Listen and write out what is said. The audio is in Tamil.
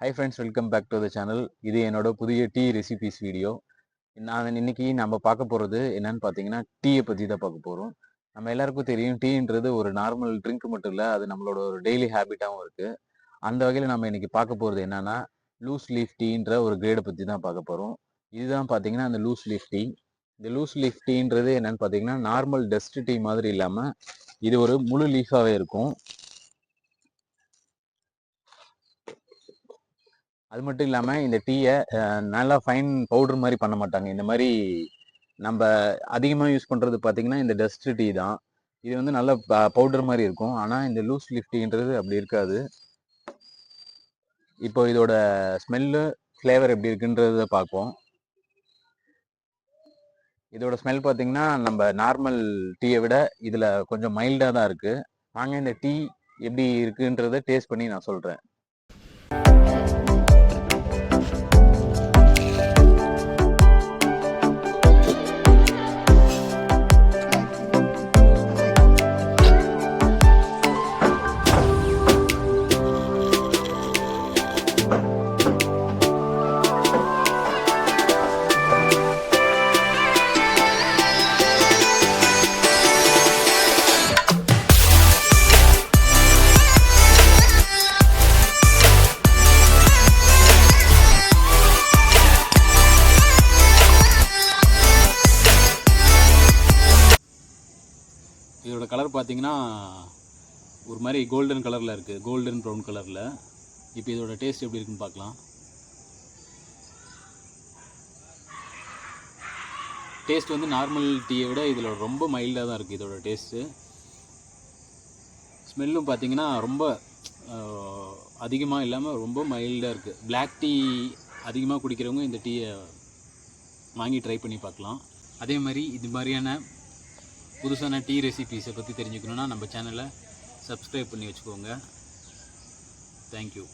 Hi friends welcome back to the channel இது என்னோட புதிய டீ ரெசிபிஸ் வீடியோ நான் இன்னைக்கு நம்ம பார்க்க போகிறது என்னன்னு பார்த்தீங்கன்னா டீயை பற்றி தான் பார்க்க போகிறோம் நம்ம எல்லாருக்கும் தெரியும் டீன்றது ஒரு நார்மல் ட்ரிங்க் மட்டும் இல்லை அது நம்மளோட ஒரு டெய்லி ஹேபிட்டாகவும் இருக்குது அந்த வகையில் நம்ம இன்னைக்கு பார்க்க போகிறது என்னன்னா லூஸ் லீஃப் டீன்ற ஒரு கிரேடை பற்றி தான் பார்க்க போகிறோம் இதுதான் பார்த்தீங்கன்னா அந்த லூஸ் லீஃப் டீ இந்த லூஸ் லீஃப் டீன்றது என்னன்னு பார்த்தீங்கன்னா நார்மல் டஸ்ட் டீ மாதிரி இல்லாமல் இது ஒரு முழு லீஃபாகவே இருக்கும். அது மட்டும் இல்லாமல் இந்த டீயை நல்லா ஃபைன் பவுடர் மாதிரி பண்ண மாட்டாங்க. இந்த மாதிரி நம்ம அதிகமாக யூஸ் பண்ணுறது பார்த்தீங்கன்னா இந்த டஸ்ட் டீ தான். இது வந்து நல்ல பவுடர் மாதிரி இருக்கும். ஆனால் இந்த லூஸ் லீஃப் டீன்றது அப்படி இருக்காது. இப்போ இதோட ஸ்மெல்லு ஃப்ளேவர் எப்படி இருக்குன்றத பார்ப்போம் இதோட ஸ்மெல் பார்த்தீங்கன்னா நம்ம நார்மல் டீயை விட இதில் கொஞ்சம் மைல்டாக தான் இருக்குது வாங்க இந்த டீ எப்படி இருக்குன்றத டேஸ்ட் பண்ணி நான் சொல்கிறேன் இதோட கலர் பார்த்தீங்கன்னா ஒரு மாதிரி கோல்டன் கலரில் இருக்குது கோல்டன் ப்ரௌன் கலரில். இப்போ இதோட டேஸ்ட் எப்படி இருக்குன்னு பார்க்கலாம். டேஸ்ட் வந்து நார்மல் டீயை விட இதில் ரொம்ப மைல்டாக தான் இருக்குது இதோட டேஸ்ட்டு ஸ்மெல்லும் பார்த்தீங்கன்னா ரொம்ப அதிகமாக இல்லாமல் ரொம்ப மைல்டாக இருக்குது பிளாக் டீ அதிகமாக குடிக்கிறவங்க இந்த டீயை வாங்கி ட்ரை பண்ணி பார்க்கலாம். அதே மாதிரி இது மாதிரியான புதுசான டீ ரெசிபீஸை பற்றி தெரிஞ்சுக்கணுன்னா நம்ம சேனலை சப்ஸ்கிரைப் பண்ணி வச்சுக்கோங்க. தேங்க்யூ